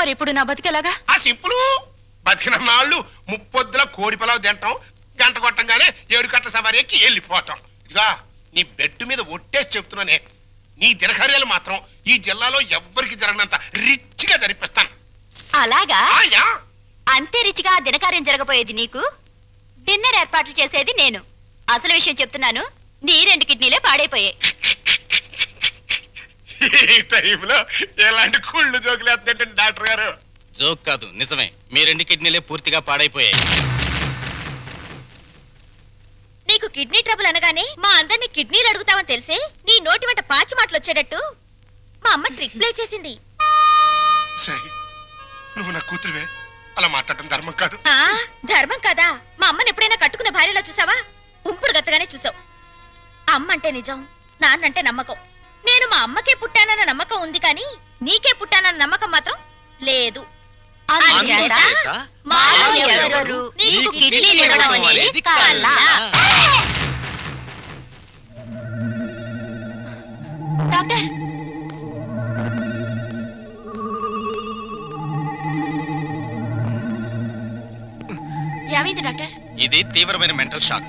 మరి ఇప్పుడు నా బతికేలాగా? ఆ సింపుల్. బతికిన నాళ్ళు ముప్పొద్దుల కోడి పిలవ తింటాం గంట కొట్టంగానే ఏడు గంటల సవారి ఎక్కి వెళ్ళిపోవటం ఇదిగా నీ బెడ్ మీద ఒట్టేసి చెప్తున్నానే. నీ దినకార్యాలు మాత్రం ఈ జిల్లాలో ఎవ్వరికి జరగనంత రిచ్గా జరిపిస్తాను. అలాగా? ఆయా అంతే రిచిగా ఆ దినకార్యం జరగబోయేది నీకు? డిన్నర్ ఏర్పాట్లు చేసేది నేను. అసలు విషయం చెప్తున్నాను నీ రెండు కిడ్నీలే పాడైపోయాయి. ఈ టైంలో ఎలాంటి కుళ్ళు జోకులు వేస్తుంటే డాక్టర్ గారు? జోక్ కాదు నిజమే. మీ రెండు కిడ్నీలే పూర్తిగా పాడైపోయాయి. నీకు కిడ్నీ ట్రబుల్ అనగానే మా అందరినీ కిడ్నీలు అడుగుతావని తెలిసే నీ నోటి వెంట పాచి మాటలు వచ్చేటట్టు మా అమ్మ ట్రిక్ ప్లే చేసింది. సై నువ్వు నా కూతురువే. అలా మాట్లాడటం ధర్మం కాదు. ఆ ధర్మం కదా? మా అమ్మని ఎప్పుడైనా కట్టుకున్న భార్యలా చూసావా? ఉంపుడు గత్తగానే చూసావు. అమ్మ అంటే నిజం నాన్నంటే నమ్మకం. నేను మా అమ్మకే పుట్టానన్న నమ్మకం ఉంది కానీ నీకే పుట్టానన్న నమ్మకం మాత్రం లేదు. అందుచేత మాలో ఎవరు నీకు ఇవ్వడం అనేది. డాక్టర్. ఏమైంది డాక్టర్? ఇది తీవ్రమైన మెంటల్ షాక్.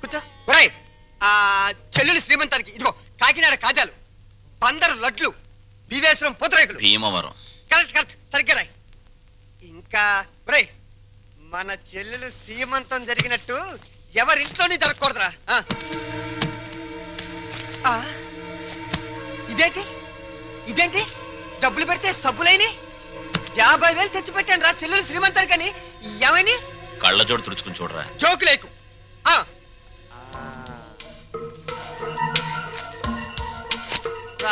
కూర్చో. ఒరేయ్, ఆ చెల్లెలు శ్రీమంతానికి ఇదిగో కాకినాడ కాజాలు బందరు లడ్లు బీవేశ్వరం పూతరేకులు. భీమవరం. Correct correct. సరిగ్గా రాయ్. ఇంకా రే మన చెల్లెలు సీమంతం జరిగినట్టు ఎవరింట్లోని జరగకూడదురా. ఆ. ఆ. ఇదేంటి? ఇదేంటి? డబ్బులు పెడితే సబ్బులైని యాభై వేలు తెచ్చి పెట్టాను రా చెల్లెలు శ్రీమంతానికని. ఏమైని కళ్ళజోడు తుడుచుకుని చూడరా. జోకు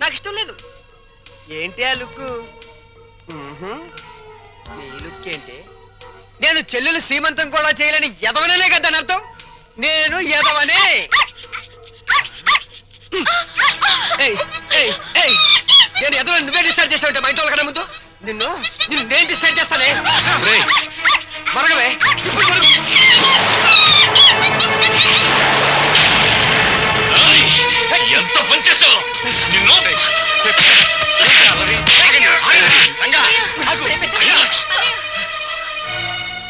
నాకు ఇష్టం లేదు. ఏంటి ఆ లుక్ నీ లుక్ ఏంటి నేను చెల్లెలు సీమంతం కూడా చేయలేని ఎదవననే కదా అర్థం? నేను ఎదవనే నేను ఎదవ నువ్వే డిసైడ్ చేస్తా ఉంటే ఇంట్లో కన్నా ముందు? నిన్ను నిన్ను నేను డిసైడ్ చేస్తానే. మరగవే. ఎంత పని చేసావు? No breaks